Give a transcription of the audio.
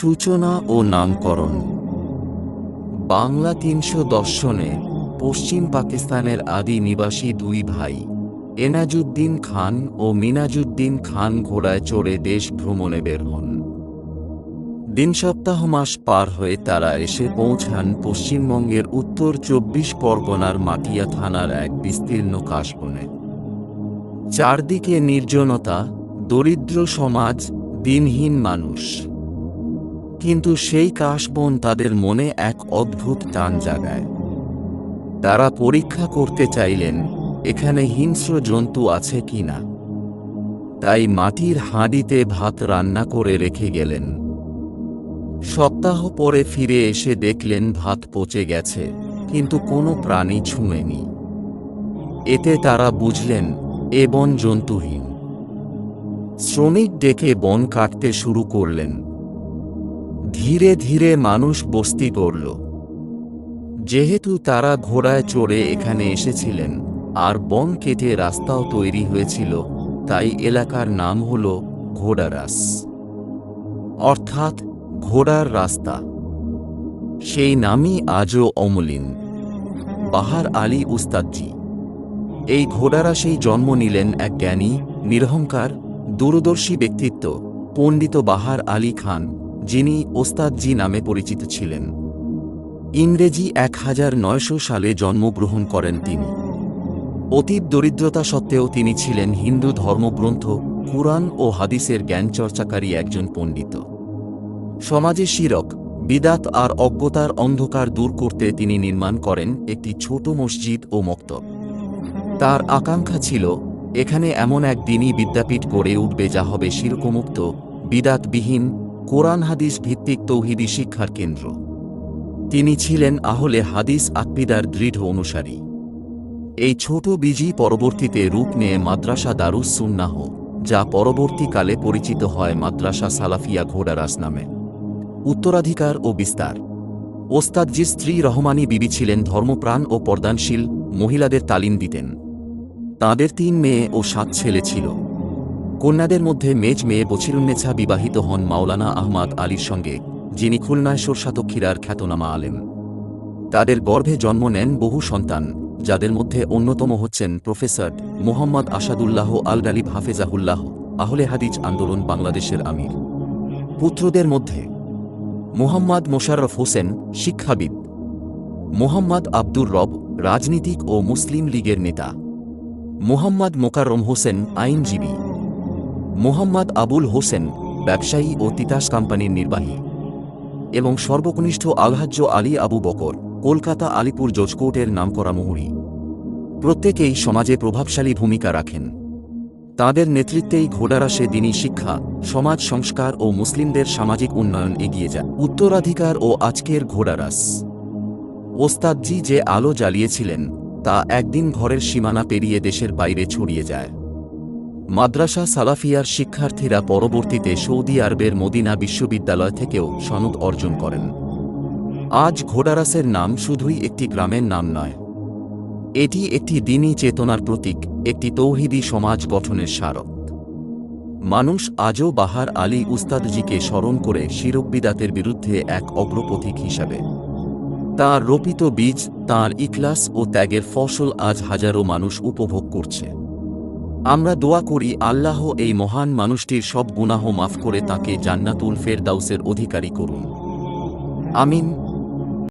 সূচনা ও নামকরণ। বাংলা তিনশো দর্শনে পশ্চিম পাকিস্তানের আদি নিবাসী দুই ভাই, এনাজুদ্দিন খান ও মিনাজুদ্দিন খান ঘোড়ায় চড়ে দেশ ভ্রমণে বের হন। দিন সপ্তাহ মাস পার হয়ে তারা এসে পৌঁছান পশ্চিমবঙ্গের উত্তর চব্বিশ পরগনার মাটিয়া থানার এক বিস্তীর্ণ কাশবনে। চারদিকে নির্জনতা, দরিদ্র সমাজ, দিনহীন মানুষ। কিন্তু সেই কাশবন তাদের মনে এক অদ্ভুত টান জাগায়। তারা পরীক্ষা করতে চাইলেন, এখানে হিংস্র জন্তু আছে কিনা তাই মাটির হাঁড়িতে ভাত রান্না করে রেখে গেলেন। সপ্তাহ পরে ফিরে এসে দেখলেন ভাত পচে গেছে, কিন্তু কোনো প্রাণী ছুঁয়েনি। এতে তারা বুঝলেন, এ বন জন্তুহীন। শ্রমিক ডেকে বন কাটতে শুরু করলেন। ধীরে ধীরে মানুষ বস্তি করল। যেহেতু তারা ঘোড়ায় চড়ে এখানে এসেছিলেন, আর বন কেটে রাস্তাও তৈরি হয়েছিল, তাই এলাকার নাম হল ঘোড়ারাস। অর্থাৎ ঘোড়ার রাস্তা। সেই নামই আজও অমলিন। বাহার আলী উস্তাদজি। এই ঘোড়ারাসেই জন্ম নিলেন এক জ্ঞানী, নিরহংকার, দূরদর্শী ব্যক্তিত্ব, পণ্ডিত বাহার আলী খান। যিনি ওস্তাদজি নামে পরিচিত ছিলেন। ইংরেজি এক হাজার নয়শো সালে জন্মগ্রহণ করেন তিনি। অতীব দরিদ্রতা সত্ত্বেও তিনি ছিলেন হিন্দু ধর্মগ্রন্থ, কুরআন ও হাদিসের জ্ঞান চর্চাকারী একজন পণ্ডিত। সমাজে শিরক, বিদাত আর অজ্ঞতার অন্ধকার দূর করতে তিনি নির্মাণ করেন একটি ছোট মসজিদ ও মক্তব। তার আকাঙ্ক্ষা ছিল, এখানে এমন এক দিনই বিদ্যাপীঠ গড়ে উঠবে যা হবে শিরকমুক্ত, বিদাতবিহীন কোরআন হাদিস ভিত্তিক তৌহিদি শিক্ষার কেন্দ্র। তিনি ছিলেন আহলে হাদিস আত্মিদার দৃঢ় অনুসারী। এই ছোট বীজই পরবর্তীতে রূপ নিয়ে মাদ্রাসা দারুস সুন্নাহ যা পরবর্তীকালে পরিচিত হয় মাদ্রাসা সালাফিয়া ঘোড়ারাস নামে। উত্তরাধিকার ও বিস্তার। ওস্তাদজি স্ত্রী রহমানী বিবি ছিলেন ধর্মপ্রাণ ও পর্দানশীল, মহিলাদের তালিম দিতেন। তাঁদের তিন মেয়ে ও সাত ছেলে ছিল। কন্যাদের মধ্যে মেজ মেয়ে বছিরুন্নেছা বিবাহিত হন মাওলানা আহমাদ আলীর সঙ্গে, যিনি খুলনায় সরসাতক্ষীরার খ্যাতনামা আলেম। তাদের গর্ভে জন্ম নেন বহু সন্তান, যাদের মধ্যে অন্যতম হচ্ছেন প্রফেসর মোহাম্মদ আসাদুল্লাহ আল গালিব হাফেজাহুল্লাহ, আহলে হাদিজ আন্দোলন বাংলাদেশের আমির। পুত্রদের মধ্যে মোহাম্মদ মোশাররফ হোসেন, শিক্ষাবিদ। মোহাম্মদ আব্দুর রব, রাজনীতিক ও মুসলিম লীগের নেতা। মোহাম্মদ মোকাররম হোসেন, আইনজীবী। মোহাম্মদ আবুল হোসেন, ব্যবসায়ী ও তিতাস কোম্পানির নির্বাহী এবং সর্বকনিষ্ঠ আলহাজ্য আলী আবু বকর, কলকাতা আলিপুর জজকোর্টের নামকরা মুহুরি। প্রত্যেকেই সমাজে প্রভাবশালী ভূমিকা রাখেন। তাঁদের নেতৃত্বেই ঘোড়ারাসে দিনী শিক্ষা, সমাজ সংস্কার ও মুসলিমদের সামাজিক উন্নয়ন এগিয়ে যায়। উত্তরাধিকার ও আজকের ঘোড়ারাস। ওস্তাদজি যে আলো জ্বালিয়েছিলেন, তা একদিন ঘরের সীমানা পেরিয়ে দেশের বাইরে ছড়িয়ে যায়। মাদ্রাসা সালাফিয়ার শিক্ষার্থীরা পরবর্তীতে সৌদি আরবের মদিনা বিশ্ববিদ্যালয় থেকেও সনদ অর্জন করেন। আজ ঘোড়ারাসের নাম শুধুই একটি গ্রামের নাম নয়। এটি একটি দিনী চেতনার প্রতীক, একটি তৌহিদি সমাজ গঠনের স্মারক। মানুষ আজও বাহার আলী উস্তাদজিকে স্মরণ করে শিরকবিদাতের বিরুদ্ধে এক অগ্রপথিক হিসাবে। তার রোপিত বীজ, তার ইখলাস ও ত্যাগের ফসল আজ হাজারো মানুষ উপভোগ করছে। আমরা দোয়া করি আল্লাহ এই মহান মানুষটির সব গুনাহ মাফ করে তাকে জান্নাতুল ফেরদাউসের অধিকারী করুন। আমিন।